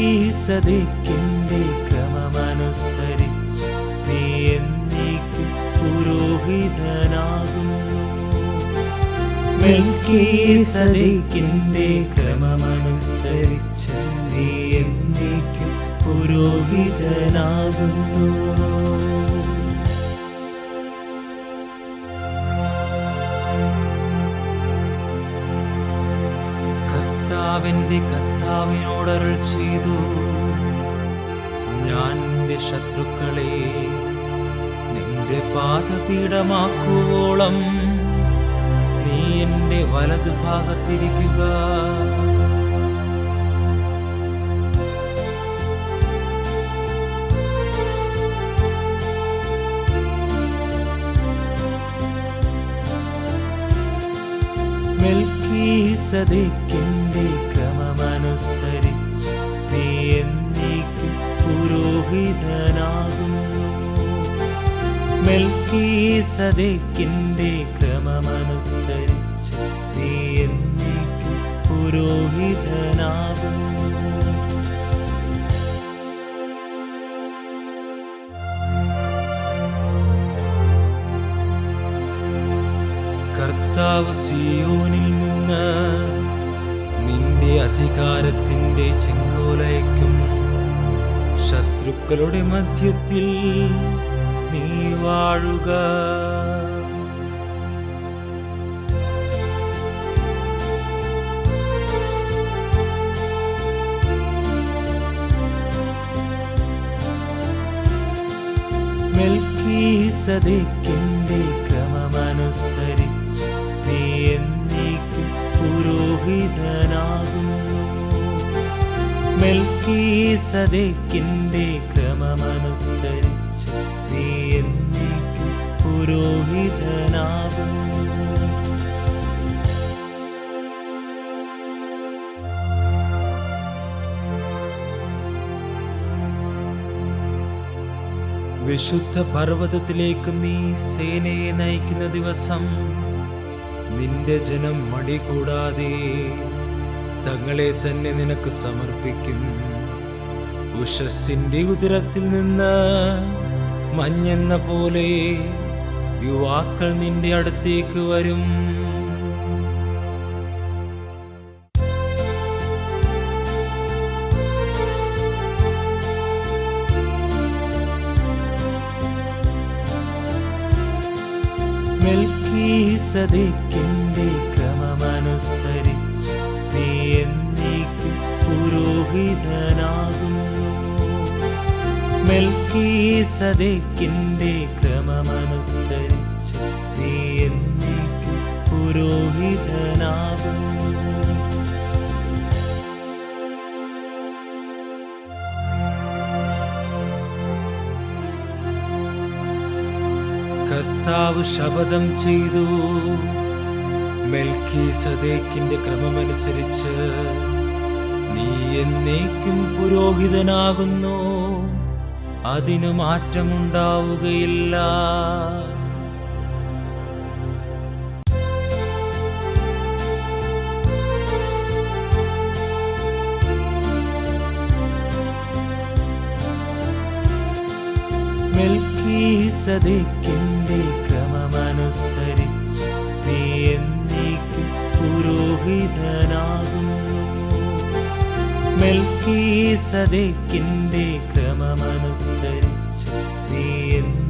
മെൽക്കീസദേക്കിന്റെ ക്രമമനുസരിച്ച് നീ എന്നേക്കും പുരോഹിതനാകുന്നു. മെൽക്കീസദേക്കിന്റെ ക്രമമനുസരിച്ച് നീ എന്നേക്കും പുരോഹിതനാകുന്നു. കർത്താവിന്റെ കർത്താവിനോടരുൾ ചെയ്തു. ഞാൻ നിന്റെ ശത്രുക്കളെ നിന്റെ പാദപീഠമാക്കുവോളം നീ എന്റെ വലതു ഭാഗത്തിരിക്കുക. മെൽക്കീസദേക്കിന്റെ ക്രമമനുസരിച്ച് നീ എന്നേക്കും പുരോഹിതനാകുന്നു. മെൽക്കീസദേക്കിന്റെ ക്രമമനുസരിച്ച് നീ എന്നേക്കും പുരോഹിതനാകുന്നു. കർത്താവ് സിയോനിൽ നിന്ന് നിന്റെ അധികാരത്തിന്റെ ചെങ്കോലയ്ക്കും ശത്രുക്കളുടെ മധ്യത്തിൽ നീ വാഴുക. മെൽക്കീസദേക്കിന്റെ ക്രമമനുസരിച്ച് പുരോഹിതനാകുന്നു. മെൽക്കീസദേക്കിന്റെ ക്രമമനുസരിച്ച് നീ എന്നേക്കും പുരോഹിതനാകുന്നു. വിശുദ്ധ പർവതത്തിലേക്ക് നീ സേനയെ നയിക്കുന്ന ദിവസം നിന്റെ ജനം മടി കൂടാതെ തങ്ങളെ തന്നെ നിനക്ക് സമർപ്പിക്കും. ഉഷസ്സിന്റെ ഉദരത്തിൽ നിന്ന് മഞ്ഞെന്ന പോലെ യുവാക്കൾ നിന്റെ അടുത്തേക്ക് വരും. മെൽക്കീസദേക്കിന്റെ ക്രമമനുസരിച്ച് നീ എന്നേക്കും പുരോഹിതനാകുന്നു. മെൽക്കീസദേക്കിന്റെ ക്രമമനുസരിച്ച് കർത്താവ് ശപഥം ചെയ്തു. മെൽക്കീസദേക്കിന്റെ ക്രമമനുസരിച്ച് നീ എന്നേക്കും പുരോഹിതനാകുന്നു. അതിനു മാറ്റമുണ്ടാവുകയില്ല. മെൽക്കീസദേക്കിന്റെ ക്രമമനുസരിച്ച് നീ എന്നേക്കും പുരോഹിതനാകുന്നു. മെൽക്കീസദേക്കിന്റെ ക്രമമനുസരിച്ച് നീ എന്നേക്കും